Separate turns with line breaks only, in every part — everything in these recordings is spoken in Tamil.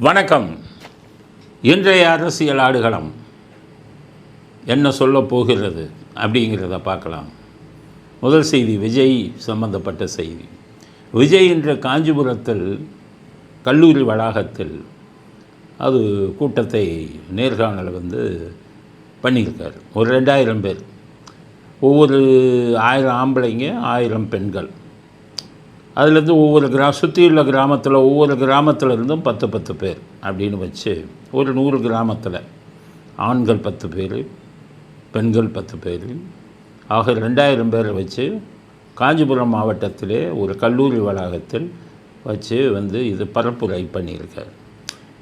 வணக்கம். இன்றைய அரசியல் ஆடுகளம் என்ன சொல்ல போகிறது அப்படிங்கிறத பார்க்கலாம். முதல் செய்தி விஜய் சம்பந்தப்பட்ட செய்தி. விஜய் என்ற காஞ்சிபுரத்தில் கல்லூரி வளாகத்தில் அது கூட்டத்தை நேர்காணல் வந்து பண்ணியிருக்கார். ஒரு ரெண்டாயிரம் பேர். ஒவ்வொரு ஆயிரம் ஆம்பளைங்க ஆயிரம் பெண்கள். அதுலேருந்து ஒவ்வொரு கிரா சுற்றியுள்ள கிராமத்தில் ஒவ்வொரு கிராமத்தில் இருந்தும் பத்து பத்து பேர் அப்படின்னு வச்சு ஒரு நூறு கிராமத்தில் ஆண்கள் பத்து பேர் பெண்கள் பத்து பேர். ஆக ரெண்டாயிரம் பேரை வச்சு காஞ்சிபுரம் மாவட்டத்திலே ஒரு கல்லூரி வளாகத்தில் வச்சு வந்து இது பரப்புரை பண்ணியிருக்கார்.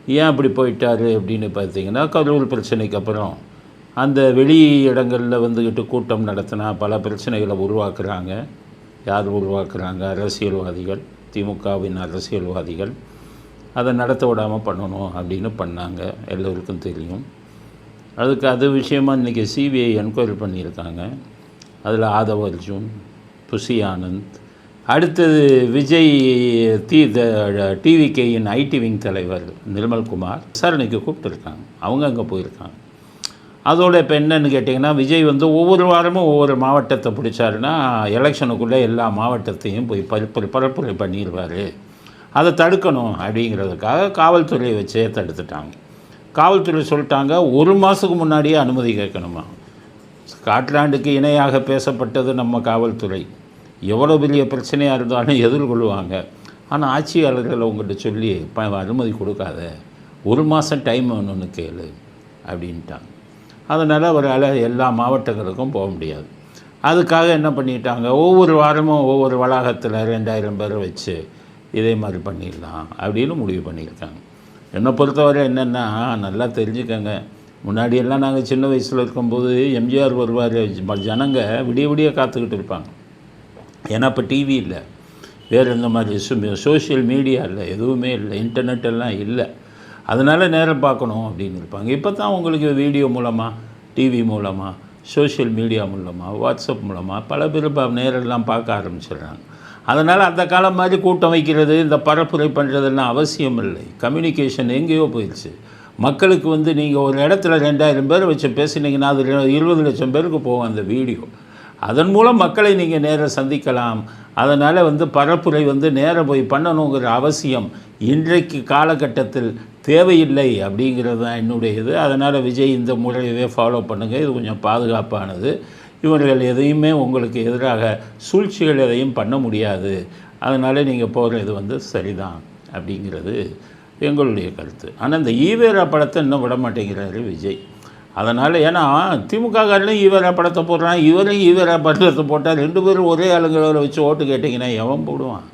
ஏன் அப்படி போயிட்டாரு அப்படின்னு பார்த்தீங்கன்னா கரூர் பிரச்சனைக்கு அப்புறம் அந்த வெளி இடங்களில் வந்துக்கிட்டு கூட்டம் நடத்தினா பல பிரச்சனைகளை உருவாக்குறாங்க. யார் உருவாக்குறாங்க அரசியல்வாதிகள் திமுகவின் அரசியல்வாதிகள். அதை நடத்த விடாமல் பண்ணணும் அப்படின்னு பண்ணாங்க. எல்லோருக்கும் தெரியும். அதுக்கு அது விஷயமாக இன்றைக்கி சிபிஐ என்கொயரி பண்ணியிருக்காங்க. அதில் ஆதவ அர்ஜுன் புஷி ஆனந்த். அடுத்தது விஜய் தி டிவிகேயின் ஐடி விங் தலைவர் நிர்மல்குமார் விசாரணைக்கு கூப்பிட்டுருக்காங்க. அவங்க அங்கே போயிருக்காங்க. அதோட இப்போ என்னன்னு கேட்டிங்கன்னா விஜய் வந்து ஒவ்வொரு வாரமும் ஒவ்வொரு மாவட்டத்தை பிடிச்சாருன்னா எலெக்ஷனுக்குள்ளே எல்லா மாவட்டத்தையும் போய் பரப்புரை பரப்புரை பண்ணிடுவார் அதை தடுக்கணும் அப்படிங்கிறதுக்காக காவல்துறையை வச்சே தடுத்துட்டாங்க காவல்துறை சொல்லிட்டாங்க ஒரு மாதத்துக்கு முன்னாடியே அனுமதி கேட்கணுமா? ஸ்காட்லாண்டுக்கு இணையாக பேசப்பட்டது நம்ம காவல்துறை. எவ்வளோ பெரிய பிரச்சனையாக இருந்தாலும் எதிர்கொள்வாங்க. ஆனால் ஆட்சியாளர்கள் உங்கள்கிட்ட சொல்லி ப அனுமதி கொடுக்காத. ஒரு மாதம் டைம் வேணும்னு கேளு. அப்படின்ட்டாங்க. அதனால் அவரால் எல்லா மாவட்டங்களுக்கும் போக முடியாது. அதுக்காக என்ன பண்ணிட்டாங்க? ஒவ்வொரு வாரமும் ஒவ்வொரு வளாகத்தில் ரெண்டாயிரம் பேரை வச்சு இதே மாதிரி பண்ணிடலாம் அப்படின்னு முடிவு பண்ணியிருக்காங்க. என்னை பொறுத்தவரை என்னென்னா நல்லா தெரிஞ்சுக்கங்க. முன்னாடியெல்லாம் நாங்கள் சின்ன வயசில் இருக்கும்போது எம்ஜிஆர் வருவார் ஜனங்க விடிய விடிய காத்துக்கிட்டு இருப்பாங்க. ஏன்னா இப்போ டிவி இல்லை. வேறு இந்த மாதிரி சோஷியல் மீடியா இல்லை எதுவுமே இல்லை. இன்டர்நெட் எல்லாம் இல்லை. அதனால் நேரம் பார்க்கணும் அப்படின்னு இருப்பாங்க. இப்போ தான் உங்களுக்கு வீடியோ மூலமாக டிவி மூலமாக சோஷியல் மீடியா மூலமாக வாட்ஸ்அப் மூலமாக பல பேர் இப்போ நேரெல்லாம் பார்க்க ஆரம்பிச்சிடுறாங்க. அதனால் அந்த காலம் மாதிரி கூட்டம் வைக்கிறது இந்த பரப்புரை பண்ணுறதெல்லாம் அவசியம் இல்லை. கம்யூனிகேஷன் எங்கேயோ போயிடுச்சு. மக்களுக்கு வந்து நீங்கள் ஒரு இடத்துல ரெண்டாயிரம் பேர் வச்சு பேசுனீங்கன்னா அது இருபது லட்சம் பேருக்கு போகும் அந்த வீடியோ அதன் மூலம் மக்களை நீங்கள் நேராக சந்திக்கலாம். அதனால் வந்து பரப்புரை வந்து நேராக போய் பண்ணணுங்கிற அவசியம் இன்றைக்கு காலகட்டத்தில் தேவையில்லை அப்படிங்கிறது தான் என்னுடைய இது அதனால் விஜய் இந்த முறையவே ஃபாலோ பண்ணுங்கள் இது கொஞ்சம் பாதுகாப்பானது. இவர்கள் எதையுமே உங்களுக்கு எதிராக சூழ்ச்சிகள் எதையும் பண்ண முடியாது. அதனால் நீங்கள் போகிறது வந்து சரிதான் அப்படிங்கிறது எங்களுடைய கருத்து. ஆனால் இந்த ஈவேரா படத்தை இன்னும் விட மாட்டேங்கிறாரு விஜய். அதனால் ஏன்னா திமுக காரனையும் ஈவேரா படத்தை போடுறான் இவரையும் ஈவரா படத்தை போட்டால் ரெண்டு பேரும் ஒரே ஆளுங்களை வச்சு ஓட்டு கேட்டிங்கன்னா எவன் போடுவான்?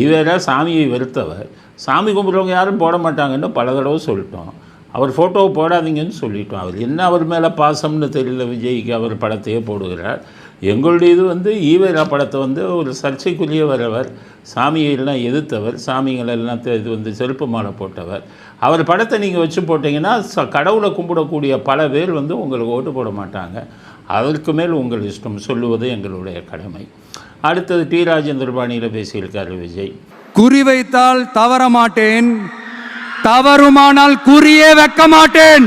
ஈவேரா சாமியை வெறுத்தவர். சாமி கும்பிட்றவங்க யாரும் போட மாட்டாங்கன்னு பல தடவை சொல்லிட்டோம். அவர் ஃபோட்டோவை போடாதீங்கன்னு சொல்லிட்டோம். அவர் என்ன அவர் மேலே பாசம்னு தெரியல விஜய்க்கு அவர் படத்தையே போடுகிறார். எங்களுடைய இது வந்து ஈவேரா படத்தை வந்து ஒரு சர்ச்சைக்குரிய வரவர் சாமியெல்லாம் எதிர்த்தவர் சாமிகளெல்லாம் இது வந்து செருப்பு மாலை போட்டவர். அவர் படத்தை நீங்கள் வச்சு போட்டிங்கன்னா ச கடவுளை கும்பிடக்கூடிய பல பேர் வந்து உங்களுக்கு ஓட்டு போட மாட்டாங்க. அதற்கு மேல் உங்கள் இஷ்டம் சொல்லுவது எங்களுடைய கடமை. அடுத்தது டி. ராஜேந்திர பாணியில் பேசியிருக்காரு விஜய்.
குறி வைத்தால் தவற மாட்டேன் தவறுமானால் குறியே வைக்க மாட்டேன்.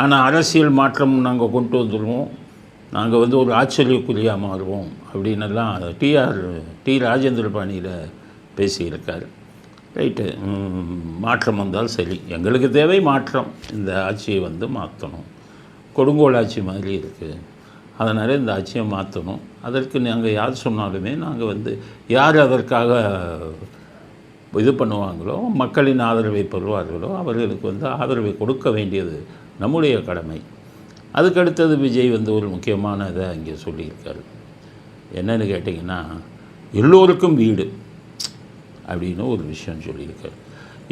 ஆனால் அரசியல் மாற்றம் நாங்கள் கொண்டு வந்துடுவோம் நாங்கள் வந்து ஒரு ஆச்சரியக்குறியாக மாறுவோம் அப்படின்னெல்லாம் டிஆர் டி ராஜேந்திர பாணியில் பேசியிருக்கார். ரைட்டு. மாற்றம் வந்தால் சரி. எங்களுக்கு தேவை மாற்றம். இந்த ஆட்சியை வந்து மாற்றணும். கொடுங்கோல் ஆட்சி மாதிரி இருக்குது அதனால் இந்த ஆட்சியை மாற்றணும். அதற்கு நாங்கள் யார் சொன்னாலுமே நாங்கள் வந்து யார் அதற்காக இது பண்ணுவாங்களோ மக்களின் ஆதரவை பெறுவார்களோ அவர்களுக்கு வந்து ஆதரவை கொடுக்க வேண்டியது நம்முடைய கடமை. அதுக்கு அடுத்தது விஜய் வந்து ஒரு முக்கியமான இதை இங்கே சொல்லியிருக்காரு. என்னன்னு கேட்டிங்கன்னா எல்லோருக்கும் வீடு அப்படின்னு ஒரு விஷயம் சொல்லியிருக்காரு.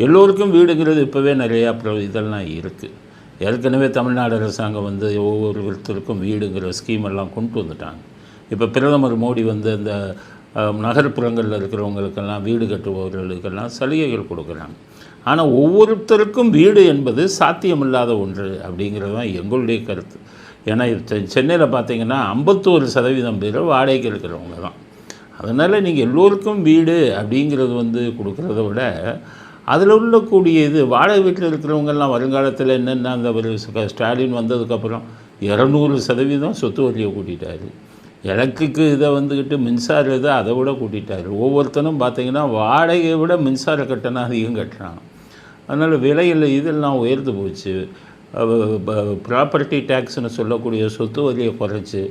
எல்லோருக்கும் வீடுங்கிறது இப்போவே நிறையா இதெல்லாம் இருக்குது ஏற்கனவே தமிழ்நாடு அரசாங்கம் வந்து ஒவ்வொருத்தருக்கும் வீடுங்கிற ஸ்கீம் எல்லாம் கொண்டு வந்துட்டாங்க. இப்போ பிரதமர் மோடி வந்து இந்த நகர்ப்புறங்களில் இருக்கிறவங்களுக்கெல்லாம் வீடு கட்டுபவர்களுக்கெல்லாம் சலுகைகள் கொடுக்குறாங்க. ஆனால் ஒவ்வொருத்தருக்கும் வீடு என்பது சாத்தியமில்லாத ஒன்று அப்படிங்கிறது தான் எங்களுடைய கருத்து. ஏன்னா சென்னையில் பார்த்தீங்கன்னா ஐம்பத்தோரு சதவீதம் பேர் வாடகைக்கு இருக்கிறவங்க தான். அதனால் நீங்கள் எல்லோருக்கும் வீடு அப்படிங்கிறது வந்து கொடுக்குறத விட அதில் உள்ளக்கூடிய இது வாடகை வீட்டில் இருக்கிறவங்கெல்லாம் வருங்காலத்தில் என்னென்ன அந்த ஒரு ஸ்டாலின் வந்ததுக்கப்புறம் இரநூறு சதவீதம் சொத்து வரியை கூட்டிட்டாரு. எலக்ட்ரிக்கு இதை வந்துக்கிட்டு மின்சார இதை அதை விட கூட்டிட்டாரு. ஒவ்வொருத்தனும் பார்த்தீங்கன்னா வாடகையை விட மின்சார கட்டணம் அதிகம் கட்டுறான் அதனால் விலையில் இதெல்லாம் உயர்ந்து போச்சு. ப்ராப்பர்ட்டி டேக்ஸ்னு சொல்லக்கூடிய சொத்து வரியை குறைச்சி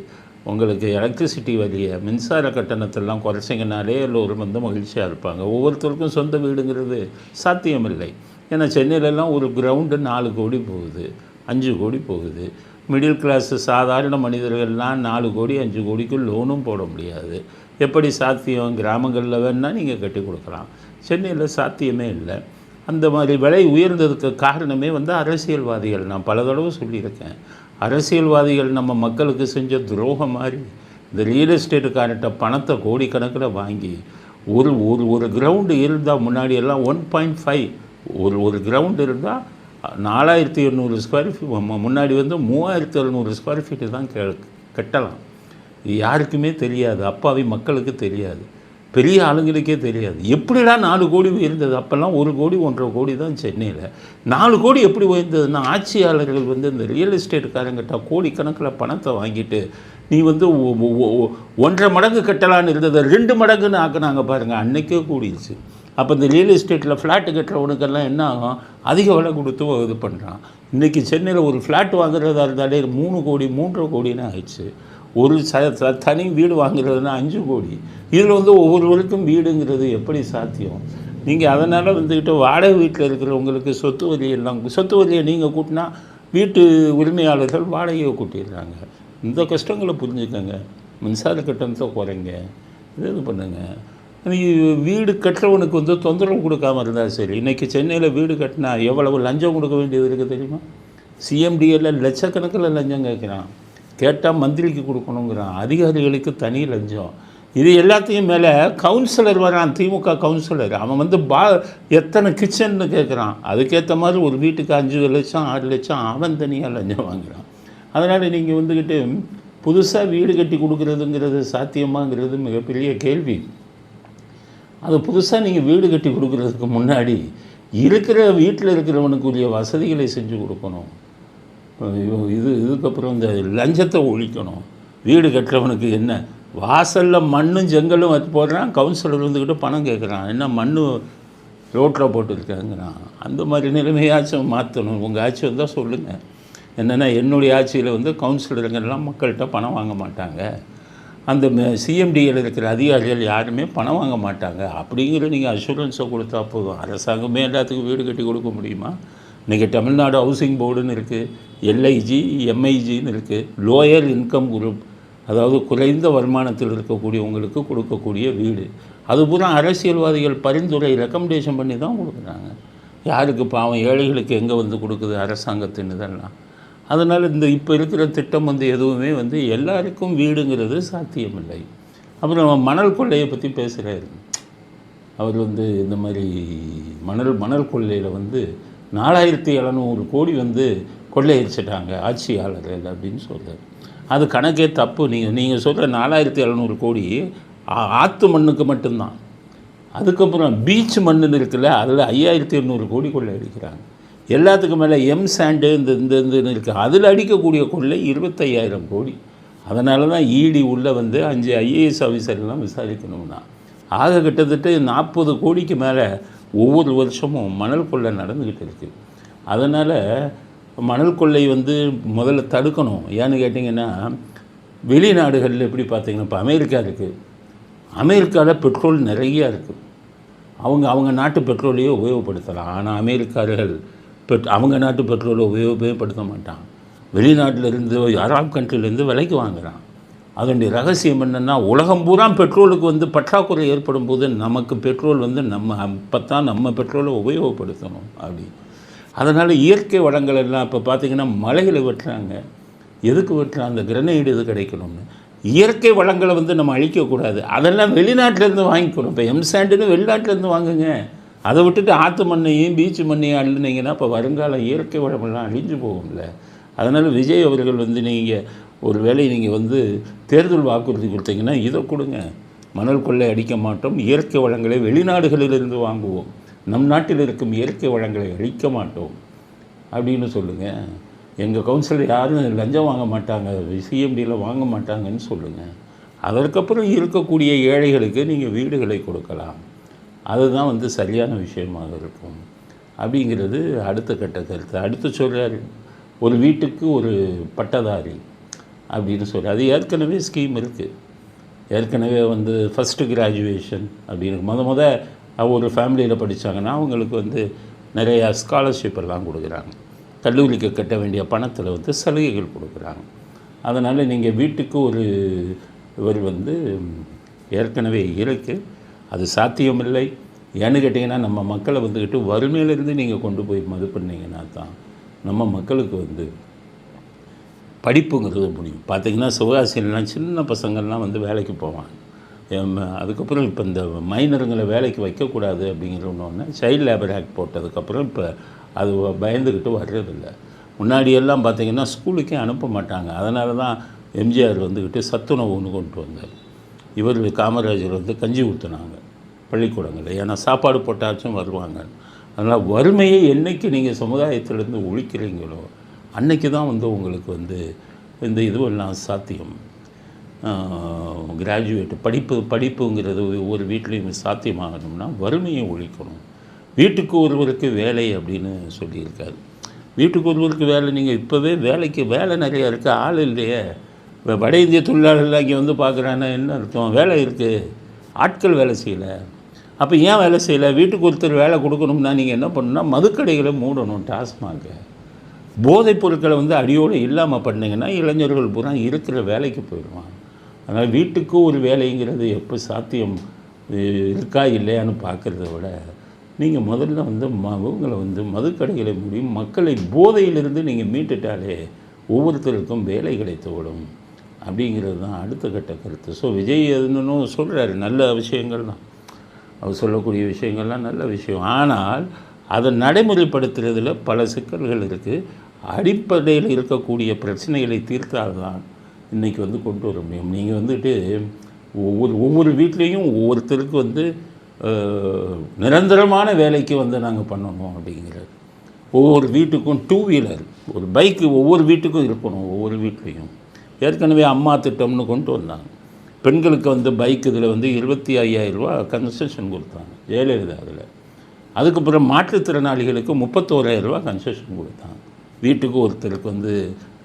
உங்களுக்கு எலக்ட்ரிசிட்டி வரியை மின்சார கட்டணத்தெல்லாம் குறைச்சிங்கனாலே எல்லோரும் வந்து மகிழ்ச்சியாக இருப்பாங்க. ஒவ்வொருத்தருக்கும் சொந்த வீடுங்கிறது சாத்தியமில்லை. ஏன்னா சென்னையிலலாம் ஒரு கிரவுண்டு நாலு கோடி போகுது அஞ்சு கோடி போகுது. மிடில் கிளாஸ் சாதாரண மனிதர்கள்லாம் நாலு கோடி அஞ்சு கோடிக்கு லோனும் போட முடியாது. எப்படி சாத்தியம்? கிராமங்களில் வேணால் நீங்கள் கட்டி கொடுக்கலாம். சென்னையில் சாத்தியமே இல்லை. அந்த மாதிரி விலை உயர்ந்ததுக்கு காரணமே வந்து அரசியல்வாதிகள். நான் பல தடவை சொல்லியிருக்கேன். அரசியல்வாதிகள் நம்ம மக்களுக்கு செஞ்ச துரோகம் மாதிரி இந்த ரியல் எஸ்டேட்டுக்காரர்கிட்ட பணத்தை கோடிக்கணக்கில் வாங்கி ஒரு ஒரு ஒரு கிரவுண்டு இருந்தால் முன்னாடி எல்லாம் ஒன் பாயிண்ட் ஃபைவ் ஒரு ஒரு கிரவுண்டு இருந்தால் நாலாயிரத்தி எண்ணூறு ஸ்கொயர் ஃபீட் முன்னாடி வந்து மூவாயிரத்தி எழுநூறு ஸ்கொயர் ஃபீட்டு தான் கெ கட்டலாம். யாருக்குமே தெரியாது. அப்பாவி மக்களுக்கு தெரியாது. பெரிய ஆளுங்களுக்கே தெரியாது. எப்படிடா நாலு கோடி உயர்ந்தது? அப்போல்லாம் ஒரு கோடி ஒன்றரை கோடி தான் சென்னையில். நாலு கோடி எப்படி உயர்ந்ததுன்னா ஆட்சியாளர்கள் வந்து இந்த ரியல் எஸ்டேட்டுக்காரங்கிட்ட கோடிக்கணக்கில் பணத்தை வாங்கிட்டு நீ வந்து ஒன்றரை மடங்கு கட்டலான்னு இருந்ததை ரெண்டு மடங்குன்னு ஆக்குனாங்க பாருங்கள் அன்றைக்கே கூடிடுச்சு அப்போ இந்த ரியல் எஸ்டேட்டில் ஃப்ளாட்டு கட்டுறவனுக்கெல்லாம் என்ன ஆகும்? அதிக விலை கொடுத்து இது பண்ணுறான் இன்றைக்கி சென்னையில் ஒரு ஃப்ளாட் வாங்குறதா இருந்தாலே மூணு கோடி மூன்றரை கோடின்னு ஆயிடுச்சு. ஒரு ச தனி வீடு வாங்குறதுனா அஞ்சு கோடி. இதில் வந்து ஒவ்வொருவருக்கும் வீடுங்கிறது எப்படி சாத்தியம்? நீங்கள் அதனால் வந்துக்கிட்டு வாடகை வீட்டில் இருக்கிறவங்களுக்கு சொத்து வரி எல்லாம் சொத்து வரியை நீங்கள் கூட்டினா வீட்டு உரிமையாளர்கள் வாடகையை கூட்டிடுறாங்க. இந்த கஷ்டங்களை புரிஞ்சுக்கோங்க. மின்சார கட்டணத்தை குறைங்க. இது இது பண்ணுங்கள் வீடு கட்டுறவனுக்கு வந்து தொந்தரவு கொடுக்காம இருந்தால் சரி. இன்றைக்கி சென்னையில் வீடு கட்டினா எவ்வளவு லஞ்சம் கொடுக்க வேண்டியது இருக்குது தெரியுமா? சிஎம்டிஎல்ல லட்சக்கணக்கில் லஞ்சம் கேட்குறான். கேட்டால் மந்திரிக்கு கொடுக்கணுங்கிறான் அதிகாரிகளுக்கு தனி லஞ்சம். இது எல்லாத்தையும் மேலே கவுன்சிலர் வரான் திமுக கவுன்சிலர் அவன் வந்து பா எத்தனை கிச்சன்னு கேட்குறான் அதுக்கேற்ற மாதிரி ஒரு வீட்டுக்கு அஞ்சு லட்சம் ஆறு லட்சம் அவன் தனியாக லஞ்சம் வாங்குறான். அதனால் நீங்கள் வந்துக்கிட்டு புதுசாக வீடு கட்டி கொடுக்குறதுங்கிறது சாத்தியமாங்கிறது மிகப்பெரிய கேள்வி. அது புதுசாக நீங்கள் வீடு கட்டி கொடுக்குறதுக்கு முன்னாடி இருக்கிற வீட்டில் இருக்கிறவனுக்குரிய வசதிகளை செஞ்சு கொடுக்கணும். இது இதுக்கப்புறம் இந்த லஞ்சத்தை ஒழிக்கணும். வீடு கட்டுறவனுக்கு என்ன? வாசலில் மண்ணும் செங்கலும் வச்சு போடுறான் கவுன்சிலர் வந்துக்கிட்டு பணம் கேட்குறான் என்ன மண் ரோட்டில் போட்டுருக்காங்கிறான். அந்த மாதிரி நிலைமையாச்சும் மாற்றணும் உங்கள் ஆட்சி வந்தால் சொல்லுங்கள் என்னென்னா என்னுடைய ஆட்சியில் வந்து கவுன்சிலருங்கெல்லாம் மக்கள்கிட்ட பணம் வாங்க மாட்டாங்க. அந்த சிஎம்டியில் இருக்கிற அதிகாரிகள் யாருமே பணம் வாங்க மாட்டாங்க. அப்படிங்கிற நீங்கள் அஷூரன்ஸை கொடுத்தா போதும். அரசாங்கமே எல்லாத்துக்கும் வீடு கட்டி கொடுக்க முடியுமா? இன்றைக்கி தமிழ்நாடு ஹவுசிங் போர்டுன்னு இருக்குது எல்ஐஜி எம்ஐஜின்னு இருக்குது லோயர் இன்கம் குரூப் அதாவது குறைந்த வருமானத்தில் இருக்கக்கூடியவங்களுக்கு கொடுக்கக்கூடிய வீடு. அது பூரா அரசியல்வாதிகள் பரிந்துரை ரெக்கமெண்டேஷன் பண்ணி தான் கொடுக்குறாங்க. யாருக்கு பாவம் ஏழைகளுக்கு எங்கே வந்து கொடுக்குது அரசாங்கத்தின் இதெல்லாம். அதனால் இந்த இப்போ இருக்கிற திட்டம் வந்து எதுவுமே வந்து எல்லாருக்கும் வீடுங்கிறது சாத்தியமில்லை. அப்புறம் மணல் கொள்ளையை பற்றி பேசுகிறாரு அவர் வந்து இந்த மாதிரி மணல் மணல் கொள்ளையில் வந்து நாலாயிரத்தி எழுநூறு கோடி வந்து கொள்ளையடிச்சிட்டாங்க ஆட்சியாளர்கள் அப்படின்னு சொல்கிறார் அது கணக்கே தப்பு. நீங்கள் நீங்கள் சொல்கிற நாலாயிரத்தி எழுநூறு கோடி ஆ- மண்ணுக்கு மட்டும்தான். அதுக்கப்புறம் பீச் மண்ணுன்னு இருக்குல்ல அதில் ஐயாயிரத்தி எண்ணூறு கோடி கொள்ளை அடிக்கிறாங்க எல்லாத்துக்கும் மேலே எம் சாண்டு இந்த இந்த இதுன்னு இருக்குது அதில் அடிக்கக்கூடிய கொள்ளை இருபத்தையாயிரம் கோடி. அதனால தான் ஈடி உள்ளே வந்து அஞ்சு ஐஏஎஸ் ஆஃபீஸர்லாம் விசாரிக்கணும்னா. ஆக கிட்டத்தட்ட நாற்பது கோடிக்கு மேலே ஒவ்வொரு வருஷமும் மணல் கொள்ளை நடந்துக்கிட்டு இருக்குது அதனால் மணல் கொள்ளை வந்து முதல்ல தடுக்கணும். ஏன்னு கேட்டிங்கன்னா வெளிநாடுகளில் எப்படி பார்த்தீங்கன்னா இப்போ அமெரிக்கா இருக்குது அமெரிக்காவில் பெட்ரோல் நிறையா இருக்குது அவங்க அவங்க நாட்டு பெட்ரோலையே உபயோகப்படுத்தலாம். ஆனால் அமெரிக்கார்கள் பெட் அவங்க நாட்டு பெட்ரோலை உபயோகப்படுத்த மாட்டான் வெளிநாட்டில் இருந்து அரப் கண்ட்ரிலேருந்து விலைக்கு வாங்குறான் அதனுடைய ரகசியம் என்னென்னா உலகம் பூரா பெட்ரோலுக்கு வந்து பற்றாக்குறை ஏற்படும் போது நமக்கு பெட்ரோல் வந்து நம்ம அப்போ தான் நம்ம பெட்ரோலை உபயோகப்படுத்தணும் அப்படி. அதனால் இயற்கை வளங்கள் எல்லாம் இப்போ பார்த்திங்கன்னா மலைகளை வெட்டுறாங்க. எதுக்கு வெட்டுறாங்க? அந்த கிரனைடு இது கிடைக்கணும்னு. இயற்கை வளங்களை வந்து நம்ம அழிக்கக்கூடாது. அதெல்லாம் வெளிநாட்டிலேருந்து வாங்கிக்கணும். இப்போ எம்சாண்டுன்னு வெளிநாட்டிலேருந்து வாங்குங்க. அதை விட்டுட்டு ஆற்று மண்ணையும் பீச்சு மண்ணையும் அள்ளுனீங்கன்னா இப்போ வருங்கால இயற்கை வளமெல்லாம் அழிஞ்சு போகும்ல. அதனால் விஜய் அவர்கள் வந்து நீங்கள் ஒரு வேளை நீங்கள் வந்து தேர்தல் வாக்குறுதி கொடுத்தீங்கன்னா இதை கொடுங்க. மணல் கொள்ளை அடிக்க மாட்டோம் இயற்கை வளங்களை வெளிநாடுகளிலிருந்து வாங்குவோம். நம் நாட்டில் இருக்கும் இயற்கை வளங்களை அழிக்க மாட்டோம். அப்படின்னு சொல்லுங்கள் எங்கள் கவுன்சிலர் யாரும் லஞ்சம் வாங்க மாட்டாங்க சிஎம்டியில் வாங்க மாட்டாங்கன்னு சொல்லுங்கள் அதற்கப்புறம் இருக்கக்கூடிய ஏழைகளுக்கு நீங்கள் வீடுகளை கொடுக்கலாம். அதுதான் வந்து சரியான விஷயமாக இருக்கும். அப்படிங்கிறது அடுத்த கட்ட கருத்து. அடுத்து சொல்கிறார் ஒரு வீட்டுக்கு ஒரு பட்டதாரி. அப்படின்னு சொல்லி. அது ஏற்கனவே ஸ்கீம் இருக்குது ஏற்கனவே வந்து ஃபஸ்ட்டு கிராஜுவேஷன் அப்படின்னு முத முத ஒரு ஃபேமிலியில் படித்தாங்கன்னா அவங்களுக்கு வந்து நிறையா ஸ்காலர்ஷிப் எல்லாம் கொடுக்குறாங்க. கல்லூரிக்கு கட்ட வேண்டிய பணத்தில் வந்து சலுகைகள் கொடுக்குறாங்க. அதனால் நீங்கள் வீட்டுக்கு ஒரு இவர் வந்து ஏற்கனவே இருக்குது அது சாத்தியமில்லை. ஏன்னு கேட்டிங்கன்னா நம்ம மக்களை வந்துக்கிட்டு வறுமையிலேருந்து நீங்கள் கொண்டு போய் மது பண்ணீங்கன்னா தான் நம்ம மக்களுக்கு வந்து படிப்புங்கிறது முடியும் பார்த்தீங்கன்னா சிவகாசியிலலாம் சின்ன பசங்கள்லாம் வந்து வேலைக்கு போவாங்க. அதுக்கப்புறம் இப்போ இந்த மைனருங்களை வேலைக்கு வைக்கக்கூடாது அப்படிங்கிற ஒன்று சைல்டு லேபர் ஆக்ட் போட்டதுக்கப்புறம் இப்போ அது பயந்துக்கிட்டு வர்றதில்லை. முன்னாடியெல்லாம் பார்த்திங்கன்னா ஸ்கூலுக்கே அனுப்ப மாட்டாங்க. அதனால தான் எம்ஜிஆர் வந்துக்கிட்டு சத்துணவு ஒன்று கொண்டு வந்தார். இவர் காமராஜர் வந்து கஞ்சி ஊற்றுனாங்க பள்ளிக்கூடங்களில். ஏன்னா சாப்பாடு போட்டாச்சும் வருவாங்க. அதனால் வறுமையை என்றைக்கு நீங்கள் சமுதாயத்திலேருந்து ஒழிக்கிறீங்களோ அன்னைக்கு தான் வந்து உங்களுக்கு வந்து இந்த இதுவெல்லாம் சாத்தியம். கிராஜுவேட் படிப்பு படிப்புங்கிறது ஒவ்வொரு வீட்லேயும் சாத்தியமாகணும்னா வறுமையை ஒழிக்கணும். வீட்டுக்கு ஒருவருக்கு வேலை அப்படின்னு சொல்லியிருக்காரு. வீட்டுக்கு ஒருவருக்கு வேலை நீங்கள் இப்போவே வேலைக்கு வேலை நிறையா இருக்குது ஆள் இல்லையே. இப்போ வட இந்திய தொழிலாளர்கள் இங்கே வந்து பார்க்குறாங்கன்னா என்ன அர்த்தம்? வேலை இருக்குது ஆட்கள் வேலை செய்யலை. அப்போ ஏன் வேலை செய்யலை? வீட்டுக்கு ஒருத்தர் வேலை கொடுக்கணும்னா நீங்கள் என்ன பண்ணணும்னா மதுக்கடைகளை மூடணும் டாஸ்மாக. போதைப் பொருட்களை வந்து அடியோடு இல்லாமல் பண்ணிங்கன்னா இளைஞர்கள் பூரா இருக்கிற வேலைக்கு போயிடுவான் அதனால் வீட்டுக்கு ஒரு வேலைங்கிறது எப்போ சாத்தியம் இருக்கா இல்லையான்னு பார்க்குறத விட நீங்கள் முதல்ல வந்து ம வந்து மதுக்கடைகளை மூடி மக்களை போதையிலிருந்து நீங்கள் மீட்டுட்டாலே ஒவ்வொருத்தருக்கும் வேலை கிடைத்து விடும் அப்படிங்கிறது தான் அடுத்த கட்ட கருத்து. ஸோ விஜய் எதுன்னு சொல்கிறாரு நல்ல விஷயங்கள் தான். அவர் சொல்லக்கூடிய விஷயங்கள்லாம் நல்ல விஷயம். ஆனால் அதை நடைமுறைப்படுத்துறதுல பல சிக்கல்கள் இருக்குது அடிப்படையில் இருக்கக்கூடிய பிரச்சனைகளை தீர்த்தால்தான் இன்றைக்கி வந்து கொண்டு வர முடியும். நீங்கள் வந்துட்டு ஒவ்வொரு ஒவ்வொரு வீட்லேயும் ஒவ்வொருத்தருக்கு வந்து நிரந்தரமான வேலைக்கு வந்து நாங்கள் பண்ணணும் அப்படிங்கிறது. ஒவ்வொரு வீட்டுக்கும் டூ வீலர் ஒரு பைக்கு ஒவ்வொரு வீட்டுக்கும் இருக்கணும் ஒவ்வொரு வீட்லேயும். ஏற்கனவே அம்மா திட்டம்னு கொண்டு வந்தாங்க. பெண்களுக்கு வந்து பைக் இதில் வந்து இருபத்தி ஐயாயிரரூபா கன்செஷன் கொடுத்தாங்க ஜெயலலிதா அதில் அதுக்கப்புறம் மாற்றுத்திறனாளிகளுக்கு முப்பத்தோராயிரரூபா கன்செஷன் கொடுத்தாங்க. வீட்டுக்கு ஒருத்தருக்கு வந்து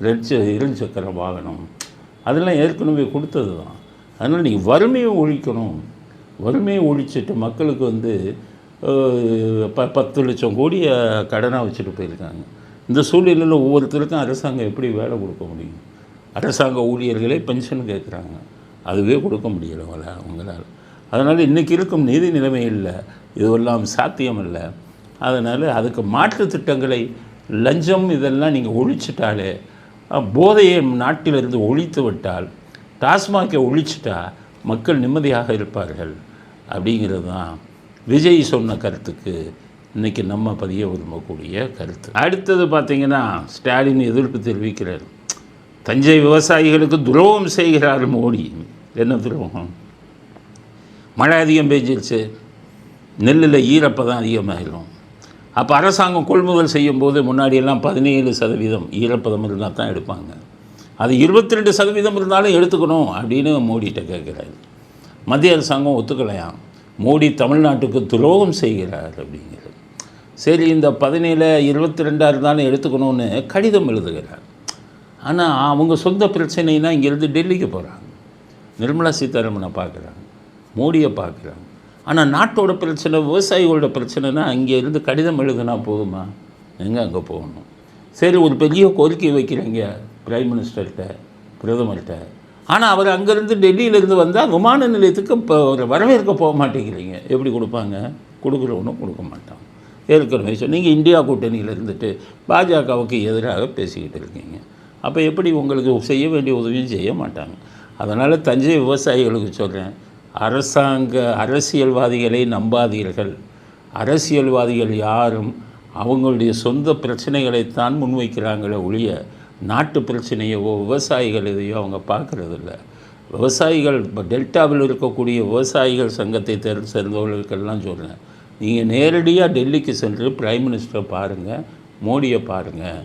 ரெட் இரு சக்கர வாகனம் அதெல்லாம் ஏற்கனவே கொடுத்தது தான் அதனால் நீங்கள் வறுமையை ஒழிக்கணும். வறுமையை ஒழிச்சிட்டு மக்களுக்கு வந்து ப பத்து லட்சம் கோடியை கடனாக வச்சுட்டு போயிருக்காங்க. இந்த சூழ்நிலையில் ஒவ்வொருத்தருக்கும் அரசாங்கம் எப்படி வேலை கொடுக்க முடியும்? அரசாங்க ஊழியர்களே பென்ஷன் கேட்குறாங்க. அதுவே கொடுக்க முடியலை அவங்கள அவங்களால். அதனால் இன்றைக்கி இருக்கும் நிதி இல்லை. இதுவெல்லாம் சாத்தியம் இல்லை. அதனால் அதுக்கு மாற்று திட்டங்களை லஞ்சம் இதெல்லாம் நீங்கள் ஒழிச்சிட்டாலே போதையை நாட்டிலிருந்து ஒழித்து விட்டால் டாஸ்மாகை ஒழிச்சிட்டா மக்கள் நிம்மதியாக இருப்பார்கள். அப்படிங்கிறது தான் விஜய் சொன்ன கருத்துக்கு இன்றைக்கி நம்ம பதிய விரும்பக்கூடிய கருத்து. அடுத்தது பார்த்திங்கன்னா ஸ்டாலின் எதிர்ப்பு தெரிவிக்கிறார். தஞ்சை விவசாயிகளுக்கு துரோகம் செய்கிறார் மோடி. என்ன துரோகம்? மழை அதிகம் பெஞ்சிருச்சு. நெல்லில் ஈரப்பதம் அதிகமாகிடும் அப்போ அரசாங்கம் கொள்முதல் செய்யும்போது முன்னாடியெல்லாம் பதினேழு சதவீதம் ஈரப்பதம் இருந்தால் தான் எடுப்பாங்க. அது இருபத்தி ரெண்டு சதவீதம் இருந்தாலும் எடுத்துக்கணும் அப்படின்னு மோடிகிட்ட கேட்குறாரு. மத்திய அரசாங்கம் ஒத்துக்கலையாம் மோடி தமிழ்நாட்டுக்கு துரோகம் செய்கிறார் அப்படிங்கிறது. சரி இந்த பதினேழு இருபத்தி ரெண்டாக இருந்தாலும் எடுத்துக்கணும்னு கடிதம் எழுதுகிறார். ஆனால் அவங்க சொந்த பிரச்சனைனா இங்கேருந்து டெல்லிக்கு போகிறாங்க நிர்மலா சீதாராமனை பார்க்குறாங்க. மோடியை பார்க்குறாங்க. ஆனால் நாட்டோட பிரச்சனை விவசாயிகளோட பிரச்சனைனா அங்கேருந்து கடிதம் எழுதுனா போதுமா? எங்கே அங்கே போகணும்? சரி ஒரு பெரிய கோரிக்கை வைக்கிறீங்க பிரைம் மினிஸ்டர்கிட்ட பிரதமர்கிட்ட. ஆனால் அவர் அங்கேருந்து டெல்லியிலேருந்து வந்தால் விமான நிலையத்துக்கு இப்போ ஒரு வரவேற்க போக மாட்டேங்கிறீங்க. எப்படி கொடுப்பாங்க? கொடுக்குறவனும் கொடுக்க மாட்டான். ஏற்கனவே சொன்னீங்க இந்தியா கூட்டணியில் இருந்துட்டு பாஜகவுக்கு எதிராக பேசிக்கிட்டு இருக்கீங்க. அப்போ எப்படி உங்களுக்கு செய்ய வேண்டிய உதவியும் செய்ய மாட்டாங்க. அதனால் தஞ்சை விவசாயிகளுக்கு சொல்கிறேன் அரசாங்க அரசியல்வாதிகளை நம்பாதீர்கள். அரசியல்வாதிகள் யாரும் அவங்களுடைய சொந்த பிரச்சனைகளைத்தான் முன்வைக்கிறாங்களே ஒழிய நாட்டு பிரச்சனையவோ விவசாயிகள் எதையோ அவங்க பார்க்குறதில்ல. விவசாயிகள் இப்போ டெல்டாவில் இருக்கக்கூடிய விவசாயிகள் சங்கத்தை தேர் சேர்ந்தவர்களுக்கெல்லாம் சொல்கிறேன் நீங்கள் நேரடியாக டெல்லிக்கு சென்று பிரைம் மினிஸ்டரை பாருங்கள் மோடியை பாருங்கள்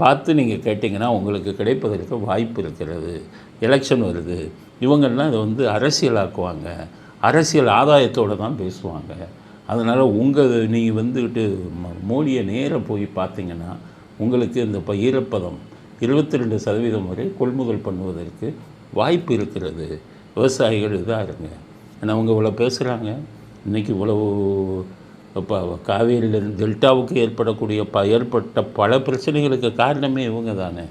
பார்த்து நீங்கள் கேட்டிங்கன்னா உங்களுக்கு கிடைப்பதற்கு வாய்ப்பு இருக்கிறது எலெக்ஷன் வருது. இவங்கெல்லாம் இதை வந்து அரசியலாக்குவாங்க. அரசியல் ஆதாயத்தோடு தான் பேசுவாங்க. அதனால் உங்கள் நீங்கள் வந்துக்கிட்டு மோடியை நேராக போய் பார்த்தீங்கன்னா உங்களுக்கு இந்த இப்போ ஈரப்பதம் இருபத்தி ரெண்டு சதவீதம் வரை கொள்முதல் பண்ணுவதற்கு வாய்ப்பு இருக்கிறது. விவசாயிகள் இதாக இருங்க. ஏன்னா அவங்க இவ்வளோ பேசுகிறாங்க இன்றைக்கி இவ்வளவு காவேரியிலிருந்து டெல்டாவுக்கு ஏற்படக்கூடிய ப ஏற்பட்ட பல பிரச்சனைகளுக்கு காரணமே இவங்க தானே.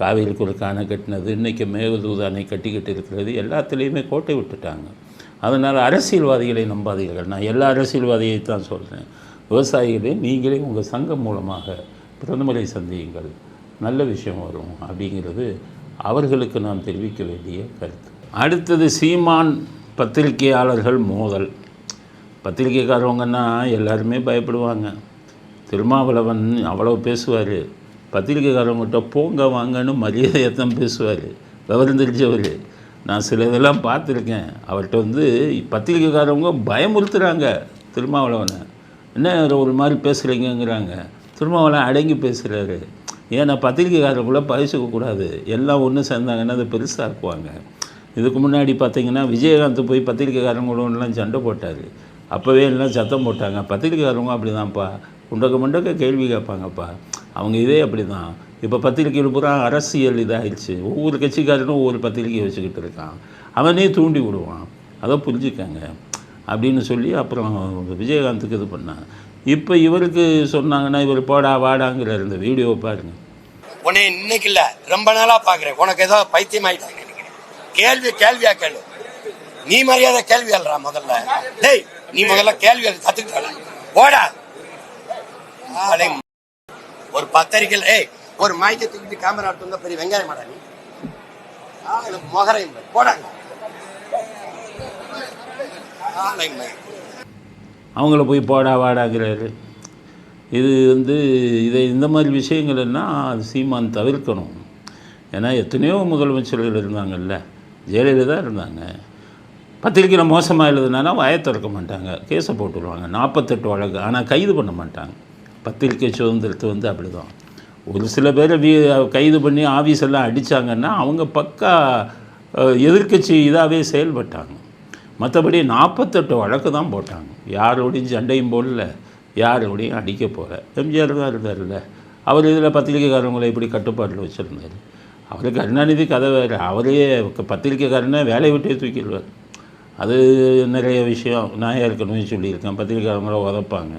காவேரிக்கு ஒரு அணை கட்டினது இன்றைக்கி மேகதூது அணை கட்டிக்கிட்டு இருக்கிறது எல்லாத்துலேயுமே கோட்டை விட்டுட்டாங்க. அதனால் அரசியல்வாதிகளை நம்பாதீர்கள். நான் எல்லா அரசியல்வாதியை தான் சொல்கிறேன் விவசாயிகளே நீங்களே உங்கள் சங்கம் மூலமாக பிரதமரை சந்தியுங்கள். நல்ல விஷயம் வரும் அப்படிங்கிறது அவர்களுக்கு நான் தெரிவிக்க வேண்டிய கருத்து. அடுத்தது சீமான் பத்திரிகையாளர்கள் மோதல். பத்திரிக்கைக்காரவங்கன்னா எல்லாருமே பயப்படுவாங்க. திருமாவளவன் அவ்வளோ பேசுவார். பத்திரிக்கைக்காரவங்ககிட்ட போங்க வாங்கன்னு மரியாதையத்தான் பேசுவார். விவரம் தெரிஞ்சவர். நான் சில இதெல்லாம் பார்த்துருக்கேன். அவர்கிட்ட வந்து பத்திரிக்கைக்காரவங்க பயமுறுத்துகிறாங்க திருமாவளவனை. என்ன ஒரு மாதிரி பேசுகிறீங்கங்கிறாங்க திருமாவளவன் அடங்கி பேசுகிறாரு ஏன்னா பத்திரிக்கைக்காரங்களுக்குள்ளே பகிச்சுக்கக்கூடாது எல்லாம் ஒன்று சேர்ந்தாங்கன்னா அதை பெருசாக்குவாங்க. இதுக்கு முன்னாடி பார்த்தீங்கன்னா விஜயகாந்த் போய் பத்திரிக்கைக்காரங்களோடலாம் சண்டை போட்டார். அப்போவே எல்லாம் சத்தம் போட்டாங்க. பத்திரிக்கைக்காரங்க அப்படி தான்ப்பா முண்டக்க முண்டக்க கேள்வி கேட்பாங்கப்பா. அவங்க இதே அப்படி தான் இப்போ பத்திரிக்கையில் பூரா அரசியல் இதாகிடுச்சு ஒவ்வொரு கட்சிக்காரனும் ஒவ்வொரு பத்திரிக்கை வச்சுக்கிட்டு இருக்கான். அவனே தூண்டி விடுவான். அதை புரிஞ்சுக்கங்க. அப்படின்னு சொல்லி அப்புறம் விஜயகாந்துக்கு இது பண்ணாங்க. இப்போ இவருக்கு சொன்னாங்கன்னா இவர் போடா வாடாங்கிற இந்த வீடியோவை பாருங்க.
உன்னை இன்னைக்கு இல்லை. ரொம்ப நாளாக பார்க்குறேன் உனக்கு ஏதோ பைத்தியம் ஆயிட்டாங்க. கேள்வி கேள்வியா கேளு. நீ மரியாதை கேள்வி அல்றா முதல்ல. டேய் நீ முதல்ல கேள்வி கத்துக்கிட்ட போடா. ஆளே ஒரு பத்திரிக்கையில் ஏய் ஒரு மைக்கை தூக்கிட்டு கேமரா எடுத்து வந்தா பெரிய வெங்காயம் மாடா நீ. ஆளு மொகரையும் போடாங்க
அவங்கள போய் போடா வாடாங்கிறாரு. இது வந்து இதை இந்த மாதிரி விஷயங்கள் எல்லாம் சீமான் தவிர்க்கணும். ஏன்னா எத்தனையோ முதலமைச்சர்கள் இருந்தாங்கல்ல ஜெயலலிதா இருந்தாங்க. பத்திரிக்கையில் மோசமாக எழுதுனானா வாயை திறக்க மாட்டாங்க. கேஸை போட்டுருவாங்க. நாற்பத்தெட்டு வழக்கு. ஆனால் கைது பண்ண மாட்டாங்க. பத்திரிக்கை சுதந்திரத்தை வந்து அப்படி தான் ஒரு சில பேரை வீ கைது பண்ணி ஆஃபீஸ் எல்லாம் அடித்தாங்கன்னா அவங்க பக்கா எதிர்க்கட்சி இதாகவே செயல்பட்டாங்க. மற்றபடி நாற்பத்தெட்டு வழக்கு தான் போட்டாங்க. யாரோடையும் சண்டையும் போடல. யாரோடையும் அடிக்க போகல எம்ஜிஆர் தான் இருந்தார்ல அவர் இதில் பத்திரிக்கைக்காரங்களை இப்படி கட்டுப்பாட்டில் வச்சுருந்தார். அவர் கருணாநிதி கதை வேறு. அவரே பத்திரிக்கைக்காரனை வேலையை விட்டே தூக்கிடுவார். அது நிறைய விஷயம் நான் ஏற்கனவே சொல்லியிருக்கேன் பத்திரிகையாளங்களை உதப்பாங்க.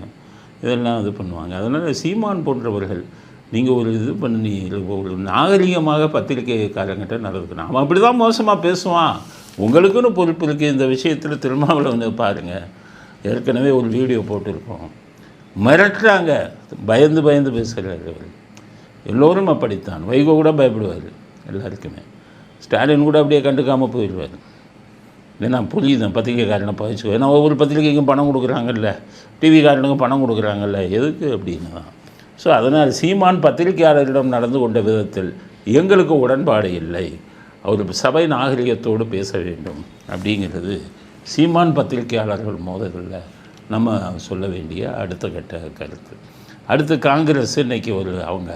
இதெல்லாம் இது பண்ணுவாங்க. அதனால் சீமான் போன்றவர்கள் நீங்கள் ஒரு இது பண்ணி ஒரு நாகரிகமாக பத்திரிகைக்காரங்கிட்ட நடந்துக்கணும். அவன் அப்படி தான் மோசமாக பேசுவான். உங்களுக்குன்னு பொறுப்பு இருக்குது இந்த விஷயத்தில் திருமாவளவனை பாருங்கள் ஏற்கனவே ஒரு வீடியோ போட்டிருக்கோம். மிரட்டுறாங்க. பயந்து பயந்து பேசுகிறார் அவர். எல்லோரும் அப்படித்தான். வைகோ கூட பயப்படுவார். எல்லாருக்குமே. ஸ்டாலின் கூட அப்படியே கண்டுக்காமல் போயிடுவார். ஏன்னா புரியுது பத்திரிக்கைக்காரனை பதிச்சு ஏன்னா ஒவ்வொரு பத்திரிகைக்கும் பணம் கொடுக்குறாங்கல்ல. டிவிக்காரனுக்கும் பணம் கொடுக்குறாங்கல்ல. எதுக்கு அப்படின்னு தான் ஸோ அதனால் சீமான் பத்திரிகையாளரிடம் நடந்து கொண்ட விதத்தில் எங்களுக்கு உடன்பாடு இல்லை. அவர் சபை நாகரிகத்தோடு பேச வேண்டும். அப்படிங்கிறது சீமான் பத்திரிகையாளர்கள் மோதலில் நம்ம சொல்ல வேண்டிய அடுத்த கட்ட கருத்து. அடுத்து காங்கிரஸ் இன்னைக்கு ஒரு அவங்க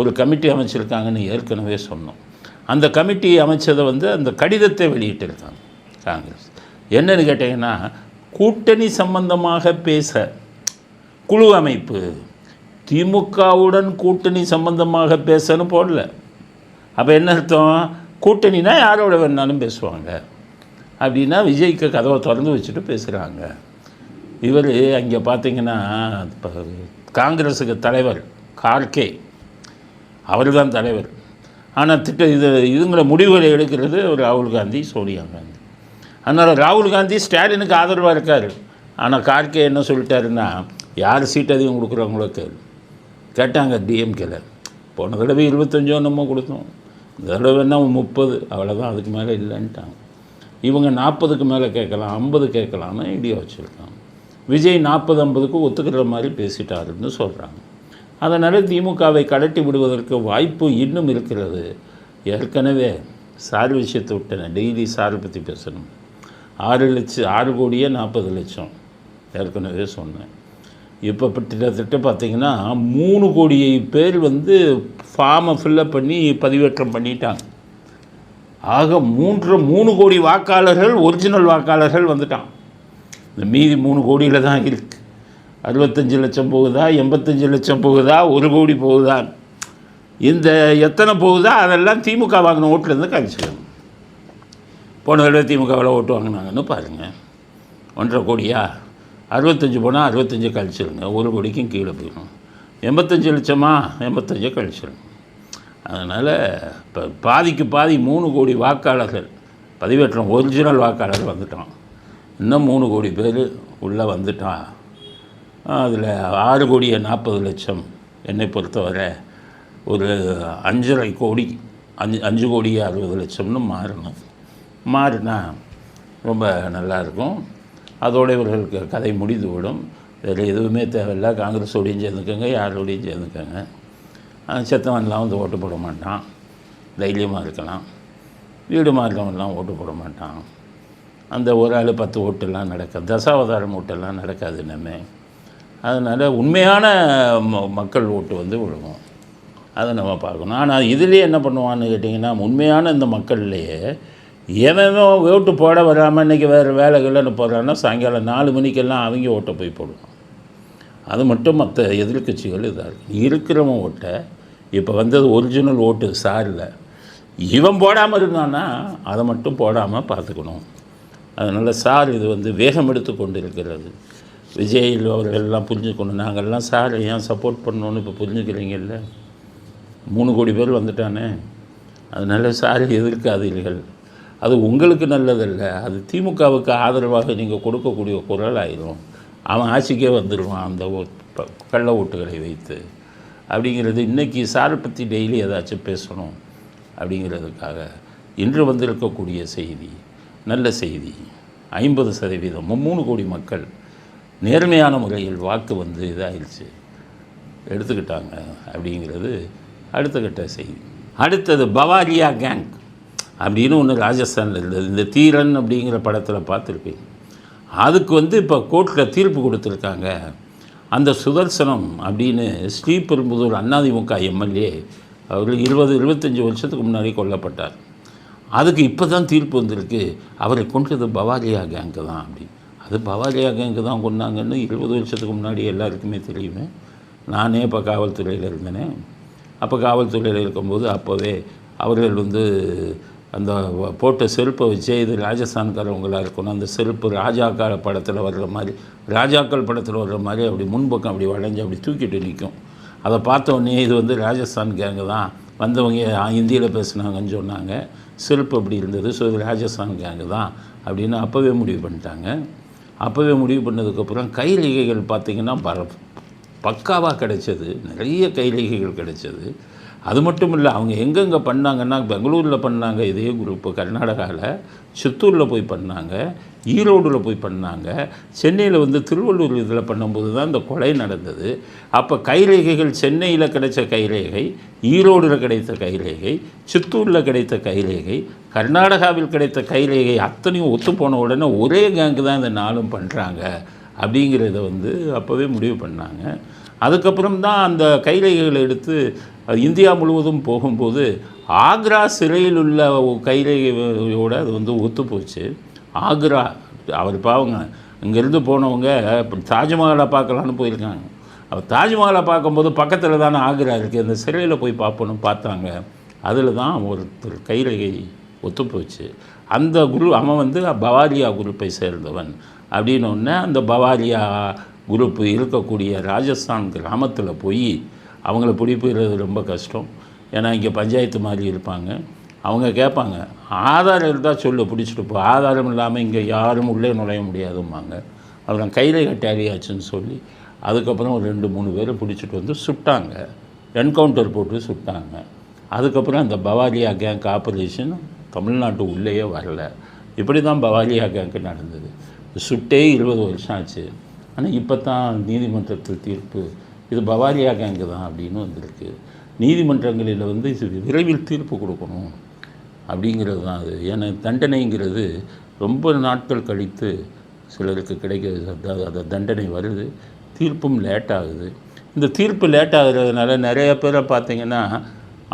ஒரு கமிட்டி அமைச்சிருக்காங்கன்னு ஏற்கனவே சொன்னோம். அந்த கமிட்டி அமைச்சதை வந்து அந்த கடிதத்தை வெளியிட்டிருக்காங்க. காங்கிரஸ். என்னன்னு கேட்டிங்கன்னா கூட்டணி சம்பந்தமாக பேச குழு அமைப்பு திமுகவுடன் கூட்டணி சம்பந்தமாக பேசன்னு போடல. அப்போ என்ன அர்த்தம்? கூட்டணினா யாரோட வேணாலும் பேசுவாங்க. அப்படின்னா விஜய்க்கு கதவை திறந்து வச்சுட்டு பேசுகிறாங்க இவர் அங்கே பார்த்தீங்கன்னா இப்போ காங்கிரஸுக்கு தலைவர் கார்கே. அவர் தான் தலைவர். ஆனால் திட்ட இது இதுங்கிற முடிவுகளை எடுக்கிறது ராகுல் காந்தி சோனியா காந்தி. அதனால் ராகுல் காந்தி ஸ்டாலினுக்கு ஆதரவாக இருக்கார். ஆனால் கார்கே என்ன சொல்லிட்டாருன்னா யார் சீட் அதிகம் கொடுக்குறாங்களோ கேளு. கேட்டாங்க டிஎம்கேல போன தடவை இருபத்தஞ்சோ நம்ம கொடுத்தோம். இந்த தடவை என்ன முப்பது. அவ்வளோதான் அதுக்கு மேலே இல்லைன்ட்டாங்க. இவங்க நாற்பதுக்கு மேலே கேட்கலாம் ஐம்பது கேட்கலாம்னு ஐடியா வச்சுருக்காங்க. விஜய் நாற்பது ஐம்பதுக்கு ஒத்துக்கிற மாதிரி பேசிட்டாருன்னு சொல்கிறாங்க அதனால் திமுகவை கலட்டி விடுவதற்கு வாய்ப்பு இன்னும் இருக்கிறது. ஏற்கனவே சார் விஷயத்தை விட்டேன் டெய்லி சாரை பற்றி பேசணும். ஆறு லட்சம் ஆறு கோடியே நாற்பது லட்சம். ஏற்கனவே சொன்னேன். இப்போ கிட்டத்தட்ட பார்த்திங்கன்னா மூணு கோடி பேர் வந்து ஃபார்மை ஃபில்லப் பண்ணி பதிவேற்றம் பண்ணிட்டாங்க. ஆக மூன்று மூணு கோடி வாக்காளர்கள் ஒரிஜினல் வாக்காளர்கள் வந்துட்டான் இந்த மீதி மூணு கோடியில் தான் இருக்குது அறுபத்தஞ்சு லட்சம் போகுதா எண்பத்தஞ்சு லட்சம் போகுதா ஒரு கோடி போகுதா? இந்த எத்தனை போகுதா அதெல்லாம் திமுக வாங்கின ஓட்டிலேருந்து கழிச்சிக்கணும் போன தடவை திமுகவில் ஓட்டு வாங்கினாங்கன்னு பாருங்கள் ஒன்றரை கோடியா? அறுபத்தஞ்சு போனால் அறுபத்தஞ்சு கழிச்சிருங்க. ஒரு கோடிக்கும் கீழே போயிடும் எண்பத்தஞ்சு லட்சமா? எண்பத்தஞ்சு கழிச்சிருங்க அதனால் இப்போ பாதிக்கு பாதி மூணு கோடி வாக்காளர்கள் பதிவேற்றம் ஒரிஜினல் வாக்காளர் வந்துட்டான். இன்னும் மூணு கோடி பேர் உள்ளே வந்துட்டான். அதில் ஆறு கோடியே நாற்பது லட்சம் என்னை பொறுத்தவரை ஒரு அஞ்சரை கோடி அஞ்சு அஞ்சு கோடி அறுபது லட்சம்னு மாறணும். மாறினா ரொம்ப நல்லாயிருக்கும். அதோடு இவர்களுக்கு கதை முடிந்து விடும். வேறு எதுவுமே தேவையில்லை. காங்கிரஸோடையும் சேர்ந்துக்கோங்க யாரோடையும் சேர்ந்துக்கோங்க. செத்தவன்லாம் வந்து ஓட்டு போட மாட்டான். தைரியமாக இருக்கலாம். வீடு மாறினவன்லாம் ஓட்டு போட மாட்டான். அந்த ஒரு ஆள் பத்து ஓட்டெல்லாம் நடக்காது. தசாவதாரம் ஓட்டெல்லாம் நடக்காது நம்ம அதனால் உண்மையான ம- மக்கள் ஓட்டு வந்து விழுகும். அதை நம்ம பார்க்கணும். ஆனால் இதுலேயே என்ன பண்ணுவான்னு கேட்டிங்கன்னா உண்மையான இந்த மக்கள்லேயே எவனோ ஓட்டு போட வராமல் இன்றைக்கி வேறு வேலைகள்னு போடுறான்னா சாயங்காலம் நாலு மணிக்கெல்லாம் அவங்க ஓட்டை போய் போடுவான். அது மட்டும் மற்ற எதிர்க்கட்சிகள் இதாக இருக்குது இருக்கிறவன் ஓட்டை இப்போ வந்தது ஒரிஜினல் ஓட்டு சாரில் இவன் போடாமல் இருந்தான்னா அதை மட்டும் போடாமல் பார்த்துக்கணும். அதனால் சார் இது வந்து வேகம் எடுத்து கொண்டு இருக்கிறது விஜய் அவர்கள் எல்லாம் புரிஞ்சுக்கணும். நாங்கள்லாம் சார் ஏன் சப்போர்ட் பண்ணணும்னு இப்போ புரிஞ்சுக்கிறீங்கல்ல? மூணு கோடி பேர் வந்துட்டானே. அதனால் சார் எதிர்க்காதீர்கள். அது உங்களுக்கு நல்லதல்ல. அது திமுகவுக்கு ஆதரவாக நீங்கள் கொடுக்கக்கூடிய குரல் ஆயிரும். அவன் ஆட்சிக்கே வந்துடுவான் அந்த ஓ- ப- கள்ள ஓட்டுகளை வைத்து. அப்படிங்கிறது இன்றைக்கி சாரை பற்றி டெய்லி ஏதாச்சும் பேசணும் அப்படிங்கிறதுக்காக. இன்று வந்திருக்கக்கூடிய செய்தி நல்ல செய்தி. ஐம்பது சதவீதம் மூணு கோடி மக்கள் நேர்மையான முறையில் வாக்கு வந்து இதாகிடுச்சு எடுத்துக்கிட்டாங்க அப்படிங்கிறது அடுத்த கட்ட செய்தி. அடுத்தது பவாரியா கேங். அப்படின்னு ஒன்று ராஜஸ்தானில் இருந்தது இந்த தீரன் அப்படிங்கிற படத்தில் பார்த்துருப்பீங்க. அதுக்கு வந்து இப்போ கோர்ட்டில் தீர்ப்பு கொடுத்துருக்காங்க. அந்த சுதர்சனம் அப்படின்னு ஸ்ரீபெரும்புதூர் அண்ணாதிமுக எம்எல்ஏ அவர் இருபது இருபத்தஞ்சி வருஷத்துக்கு முன்னாடி கொல்லப்பட்டார். அதுக்கு இப்போ தான் தீர்ப்பு வந்திருக்கு. அவரை கொண்டது பவாலியா கேங்கு தான் அப்படி. அது பவாலியா கேங்கு தான் கொண்டாங்கன்னு இருபது வருஷத்துக்கு முன்னாடி எல்லாருக்குமே தெரியுமே. நானே இப்போ காவல்துறையில் இருந்தேனே. அப்போ காவல்துறையில் இருக்கும்போது அப்போவே அவர்கள் வந்து அந்த போட்ட செருப்பை வச்சே இது ராஜஸ்தான்காரவங்களாக இருக்கணும். அந்த செருப்பு ராஜாக்கார படத்தில் வர்ற மாதிரி ராஜாக்கள் படத்தில் வர்ற மாதிரி அப்படி முன்பக்கம் அப்படி வளைஞ்சு அப்படி தூக்கிட்டு நிற்கும் அதை பார்த்தோன்னே இது வந்து ராஜஸ்தான் கேங்கு தான். வந்தவங்க ஹிந்தியில் பேசுனாங்கன்னு சொன்னாங்க. செருப்பு அப்படி இருந்தது ஸோ இது ராஜஸ்தான் கேங்கு தான் அப்படின்னு அப்போவே முடிவு பண்ணிட்டாங்க. அப்போவே முடிவு பண்ணதுக்கப்புறம் கைலிகைகள் பார்த்திங்கன்னா பர பக்காவாக கிடைச்சது. நிறைய கைலிகைகள் கிடைச்சது. அது மட்டும் இல்லை அவங்க எங்கெங்கே பண்ணாங்கன்னா பெங்களூரில் பண்ணாங்க இதே குரூப்பு கர்நாடகாவில் சித்தூரில் போய் பண்ணாங்க ஈரோடில் போய் பண்ணாங்க சென்னையில் வந்து திருவள்ளூர் இதில் பண்ணும்போது தான் இந்த கொலை நடந்தது. அப்போ கைரேகைகள் சென்னையில் கிடைச்ச கைரேகை ஈரோடில் கிடைத்த கைரேகை சித்தூரில் கிடைத்த கைரேகை கர்நாடகாவில் கிடைத்த கைரேகை அத்தனையும் ஒத்து போன உடனே ஒரே கேங்கு தான் இந்த நாளும் பண்ணுறாங்க அப்படிங்கிறத வந்து அப்போவே முடிவு பண்ணாங்க. அதுக்கப்புறம் தான் அந்த கைரேகைகளை எடுத்து அது இந்தியா முழுவதும் போகும்போது ஆக்ரா சிறையில் உள்ள கைரேகையோட அது வந்து ஒத்து போச்சு. ஆக்ரா அவர் பாவங்க இங்கேருந்து போனவங்க தாஜ்மஹாலை பார்க்கலான்னு போயிருக்காங்க. அவர் தாஜ்மஹாலை பார்க்கும்போது பக்கத்தில் தானே ஆக்ரா இருக்குது அந்த சிறையில் போய் பார்ப்போன்னு பார்த்தாங்க. அதில் தான் ஒருத்தர் கைரேகை ஒத்து போச்சு. அந்த குரு அவன் வந்து பவாரியா குரூப்பை சேர்ந்தவன். அப்படின்னு ஒன்று அந்த பவாரியா குரூப் இருக்கக்கூடிய ராஜஸ்தான் கிராமத்தில் போய் அவங்கள பிடிப்புறது ரொம்ப கஷ்டம். ஏன்னா இங்கே பஞ்சாயத்து மாதிரி இருப்பாங்க. அவங்க கேட்பாங்க ஆதாரம் இருந்தால் சொல்லு பிடிச்சிட்டு போ. ஆதாரம் இல்லாமல் இங்கே யாரும் உள்ளே நுழைய முடியாதும்பாங்க. அப்புறம் கையில் கட்டாரியாச்சுன்னு சொல்லி அதுக்கப்புறம் ஒரு ரெண்டு மூணு பேரை பிடிச்சிட்டு வந்து சுட்டாங்க. என்கவுண்டர் போட்டு சுட்டாங்க. அதுக்கப்புறம் அந்த பவாலியா கேங்க் ஆப்ரேஷன் தமிழ்நாட்டு உள்ளேயே வரல. இப்படி தான் பவாலியா கேங்க் நடந்தது. சுட்டே இருபது வருஷம் ஆச்சு. ஆனால் இப்போ தான் நீதிமன்றத்தில் தீர்ப்பு இது பவாரியா கேங்கு தான் அப்படின்னு வந்திருக்கு. நீதிமன்றங்களில் வந்து விரைவில் தீர்ப்பு கொடுக்கணும் அப்படிங்கிறது தான் அது. ஏன்னா தண்டனைங்கிறது ரொம்ப நாட்கள் கழித்து சிலருக்கு கிடைக்கிறது. அதாவது அந்த தண்டனை வருது. தீர்ப்பும் லேட் ஆகுது. இந்த தீர்ப்பு லேட் ஆகுறதுனால நிறைய பேரை பார்த்தீங்கன்னா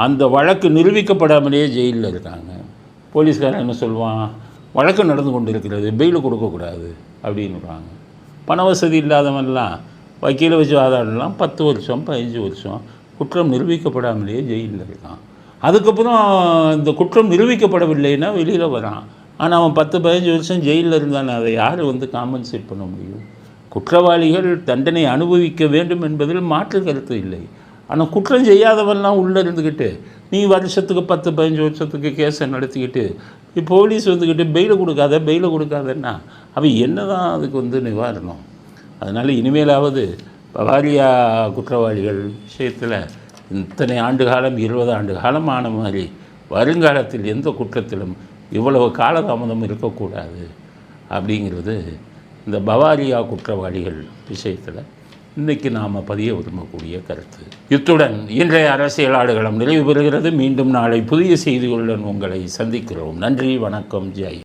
அந்த வழக்கு நிரூபிக்கப்படாமலேயே ஜெயிலில் இருக்காங்க. போலீஸ்காரன் என்ன சொல்லுவான்? வழக்கு நடந்து கொண்டு இருக்கிறது பெயில் கொடுக்கக்கூடாது அப்படின்றாங்க பண வசதி இல்லாதவன்லாம் வக்கீலை வச்சு வாதாடலாம் பத்து வருஷம் பதினஞ்சு வருஷம். குற்றம் நிரூபிக்கப்படாமலேயே ஜெயிலில் இருக்கான். அதுக்கப்புறம் இந்த குற்றம் நிரூபிக்கப்படவில்லைன்னா வெளியில் வரான். ஆனால் அவன் பத்து பதினஞ்சு வருஷம் ஜெயிலில் இருந்தான் அதை யார் வந்து காம்பன்சேட் பண்ண முடியும்? குற்றவாளிகள் தண்டனை அனுபவிக்க வேண்டும் என்பதில் மாற்று கருத்து இல்லை. ஆனால் குற்றம் செய்யாதவன்லாம் உள்ளே இருந்துக்கிட்டு நீ வருஷத்துக்கு பத்து பதினஞ்சு வருஷத்துக்கு கேஸை நடத்திக்கிட்டு போலீஸ் வந்துக்கிட்டு பெயிலை கொடுக்காத பெயிலை கொடுக்காதன்னா அவன் என்ன தான் அதுக்கு வந்து நிவாரணம்? அதனால் இனிமேலாவது பவாரியா குற்றவாளிகள் விஷயத்தில் இத்தனை ஆண்டு காலம் இருபது ஆண்டு காலம் ஆன மாதிரி வருங்காலத்தில் எந்த குற்றத்திலும் இவ்வளவு காலதாமதம் இருக்கக்கூடாது அப்படிங்கிறது இந்த பவாரியா குற்றவாளிகள் விஷயத்தில் இன்றைக்கி நாம் பதிய விரும்பக்கூடிய கருத்து. இத்துடன் இன்றைய அரசியல் ஆடுகளம் நிறைவு பெறுகிறது. மீண்டும் நாளை புதிய செய்திகளுடன் உங்களை சந்திக்கிறோம். நன்றி வணக்கம் ஜெய்.